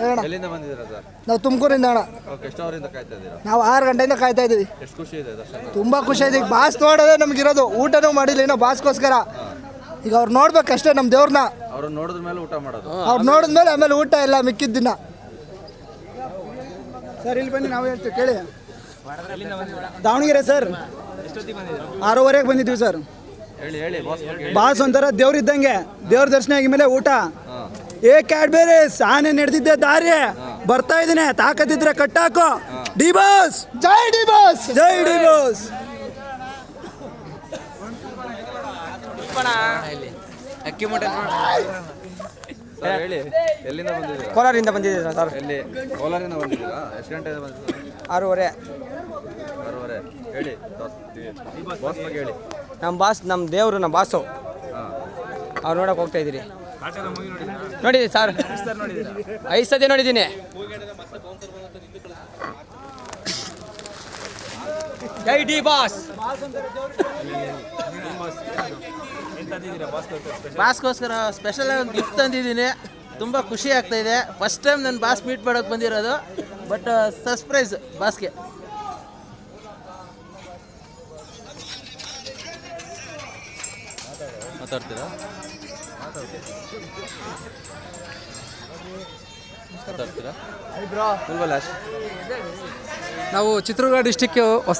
ಹೇಳಣ್ಣ ಎಲ್ಲಿಂದ ಬಂದಿದ್ದೀರಾ ಸರ್? ನಾವು ತುಮಕೂರಿಂದ ಅಣ್ಣ. ಓಕೆ ಎಷ್ಟು ಅವರಿಂದ ಕಾಯ್ತಾ ಇದ್ದೀರಾ? ನಾವು ಆರು ಗಂಟೆಯಿಂದ ಕಾಯ್ತಾ ಇದ್ದೀವಿ ಎಷ್ಟು ಖುಷಿ ಇದೆ ದರ್ಶನ? ತುಂಬ ಖುಷಿ ಆಯ್ತು. ಈಗ ಬಾಸ್ ನೋಡೋದೇ ಇರೋದು ಊಟನೂ ಮಾಡಿಲ್ಲ ಏನೋ ಬಾಸ್ಗೋಸ್ಕರ. ಈಗ ಅವ್ರು ನೋಡ್ಬೇಕಷ್ಟೇ ನಮ್ಮ ದೇವ್ರನ್ನ. ಅವ್ರನ್ನ ನೋಡಿದ ಮೇಲೆ ಊಟ ಮಾಡೋದು. ಅವ್ರು ನೋಡಿದ್ಮೇಲೆ ಆಮೇಲೆ ಊಟ ಎಲ್ಲ ಮಿಕ್ಕಿದ ದಿನ. ಸರ್ ಇಲ್ಲಿ ಬನ್ನಿ ನಾವು ಹೇಳ್ತೀವಿ ಕೇಳಿ. ದಾವಣಗೆರೆ ಸರ್. ಆರೂವರೆಗೆ ಬಂದಿದ್ವಿ ಸರ್. ಹೇಳಿ ಹೇಳಿ ಬಾಸ್ ಬಗ್ಗೆ ಬಾಸ್ ಒಂಥರ ದೇವ್ರ ಇದ್ದಂಗೆ ದೇವ್ರ ದರ್ಶನ ಆಗಿದ್ಮೇಲೆ ಊಟ. ಏ ಕ್ಯಾಡ್ಬೇರಿ ಆನೆ ನಡೆದಿದ್ದೆ ದಾರಿ. ಬರ್ತಾ ಇದೀನಿ ತಾಕತ್ತಿದ್ರೆ ಕಟ್ಟಾಕು. ಡಿ ಬಾಸ್ ಜೈ ಡಿ ಬಾಸ್ ಜೈ ಡಿ ಬಾಸ್ ಅಕ್ಕಿ ಮೂಟೆ ಸರ್ ಹೇಳಿ. ಎಲ್ಲಿಂದ ಬಂದಿದ್ದೀರಾ? ಕೋಲಾರಿಂದ ಬಂದಿದ್ದೀರಾ ಸರ್? ಎಲ್ಲಿ? ಕೋಲಾರಿಂದ ಬಂದಿದ್ದೀರಾ? ಎಷ್ಟು ಗಂಟೆಯಿಂದ ಬಂದಿದ್ದೀರಾ ಆರೂವರೆ. ಆರೂವರೆ. ಹೇಳಿ ಬಾಸ್ ಬಗ್ಗೆ ಹೇಳಿ. ನಮ್ಮ ಬಾಸ್ ನಮ್ಮ ದೇವರು ನಮ್ಮ ಬಾಸು. ಅವ್ರು ನೋಡಕ್ಕೆ ಹೋಗ್ತಾ ಇದ್ದೀರಿ. ನೋಡಿದ್ದೀನಿ ಸರ್? ಐದು ಸತಿ ನೋಡಿದ್ದೀನಿ. Jai D boss. ಬಾಸ್ಗೋಸ್ಕರ ಸ್ಪೆಷಲ್ ಆಗಿ ಒಂದು ಗಿಫ್ಟ್ ತಂದಿದ್ದೀನಿ. ತುಂಬ ಖುಷಿ ಆಗ್ತಾ ಇದೆ. ಫಸ್ಟ್ ಟೈಮ್ ನನ್ನ ಬಾಸ್ ಮೀಟ್ ಮಾಡೋಕೆ ಬಂದಿರೋದು. ಬಟ್ ಸರ್ಪ್ರೈಸ್ ಬಾಸ್ಗೆ. ಮಾತಾಡ್ತೀರಾ ಮಾತಾಡ್ತೀರಾ? ನಾವು ಚಿತ್ರದುರ್ಗ ಡಿಸ್ಟಿಕ್ ಹೊಸ